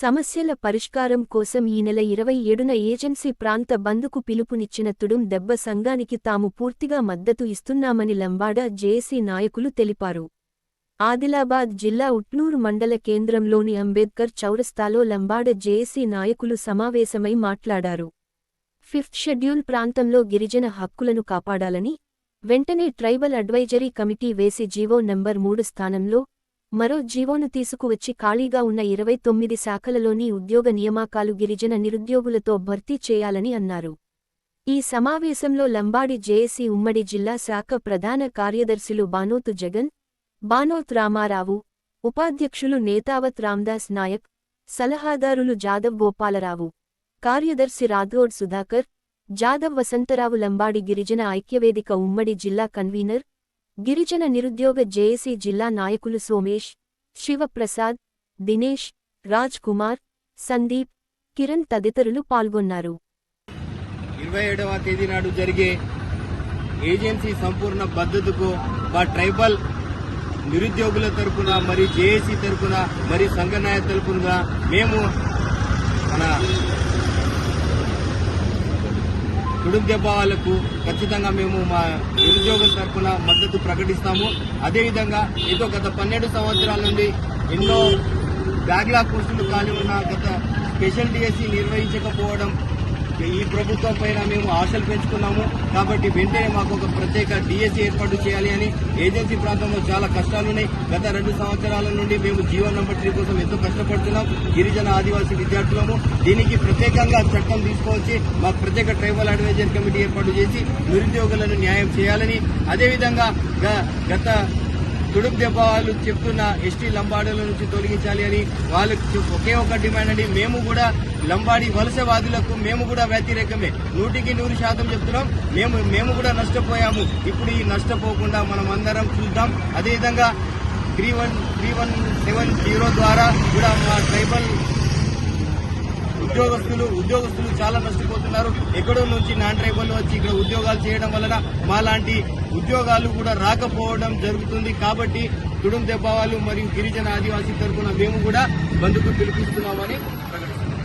సమస్యల పరిష్కారం కోసం ఈ నెల ఇరవై ఏడున ఏజెన్సీ ప్రాంత బంద్కు పిలుపునిచ్చిన తుడుం దెబ్బ సంఘానికి తాము పూర్తిగా మద్దతు ఇస్తున్నామని లంబాడ జేఏసీ నాయకులు తెలిపారు. ఆదిలాబాద్ జిల్లా ఉట్నూరు మండల కేంద్రంలోని అంబేద్కర్ చౌరస్తాలో లంబాడ జేఏసీ నాయకులు సమావేశమై మాట్లాడారు. ఫిఫ్త్ షెడ్యూల్ ప్రాంతంలో గిరిజన హక్కులను కాపాడాలని వెంటనే ట్రైబల్ అడ్వైజరీ కమిటీ వేసి జీవో నంబర్ మూడు స్థానంలో మరో జీవోను తీసుకువచ్చి ఖాళీగా ఉన్న ఇరవై తొమ్మిది శాఖలలోని ఉద్యోగ నియామకాలు గిరిజన నిరుద్యోగులతో భర్తీ చేయాలని అన్నారు. ఈ సమావేశంలో లంబాడి జేఏసీ ఉమ్మడి జిల్లా శాఖ ప్రధాన కార్యదర్శులు బానోతు జగన్ బానోత్ రామారావు ఉపాధ్యక్షులు నేతావత్ రామ్దాస్ నాయక్ సలహాదారులు జాదవ్ గోపాలరావు కార్యదర్శి రాథోడ్ సుధాకర్ జాదవ్ వసంతరావు లంబాడి గిరిజన ఐక్యవేదిక ఉమ్మడి జిల్లా కన్వీనర్ గిరిజన నిరుద్యోగ జేఏసీ జిల్లా నాయకులు సోమేష్ శివప్రసాద్ దినేష్ రాజ్ కుమార్ సందీప్ కిరణ్ తదితరులు పాల్గొన్నారు. ఇరవై ఏడవ తేదీ నాడు జరిగే ఏజెన్సీ సంపూర్ణ భద్రతకు మా ట్రైబల్ నిరుద్యోగుల తరపున మరి జేఏసీ తరపున మరి సంఘనాయ తరపున మేము మన కుటుంబ దెబ్బ వాళ్ళకు ఖచ్చితంగా మేము మా నిరుద్యోగుల తరఫున మద్దతు ప్రకటిస్తాము. అదేవిధంగా ఏదో గత పన్నెండు సంవత్సరాల నుండి ఎన్నో బ్యాగ్లా పోస్టులు ఖాళీ ఉన్న గత స్పెషల్ డిఎస్సి నిర్వహించకపోవడం ఈ ప్రభుత్వం పైన మేము ఆశలు పెంచుకున్నాము. కాబట్టి వెంటనే మాకు ఒక ప్రత్యేక డిఎస్సీ ఏర్పాటు చేయాలి అని ఏజెన్సీ ప్రాంతంలో చాలా కష్టాలున్నాయి. గత రెండు సంవత్సరాల నుండి మేము జీవో నంబర్ త్రీ కోసం ఎంతో కష్టపడుతున్నాం. గిరిజన ఆదివాసీ విద్యార్థులము. దీనికి ప్రత్యేకంగా చట్టం తీసుకొచ్చి మాకు ప్రత్యేక ట్రైబల్ అడ్వైజరీ కమిటీ ఏర్పాటు చేసి నిరుద్యోగులను న్యాయం చేయాలని అదేవిధంగా గ- గత తుడుపు దెబ్బ వాళ్ళు చెప్తున్న ఎస్టీ లంబాడీల నుంచి తొలగించాలి అని వాళ్ళకి ఒకే ఒక డిమాండ్ అండి. మేము కూడా లంబాడి వలసవాదులకు మేము కూడా వ్యతిరేకమే. నూటికి నూరు శాతం చెప్తున్నాం. మేము మేము కూడా నష్టపోయాము. ఇప్పుడు ఈ నష్టపోకుండా మనం అందరం చూద్దాం. అదేవిధంగా three one three one seven zero ద్వారా కూడా మా ట్రైబల్ ఉద్యోగస్తులు ఉద్యోగస్తులు చాలా నష్టపోతున్నారు. ఎక్కడో నుంచి నాన్ ట్రైబల్ వచ్చి ఇక్కడ ఉద్యోగాలు చేయడం వలన మాలాంటి ఉద్యోగాలు కూడా రాకపోవడం జరుగుతుంది. కాబట్టి తుడుం దెబ్బ వాళ్ళు మరియు గిరిజన ఆదివాసీ తరఫున మేము కూడా బంధుకు పిలిపిస్తున్నామని ప్రకటిస్తున్నాం.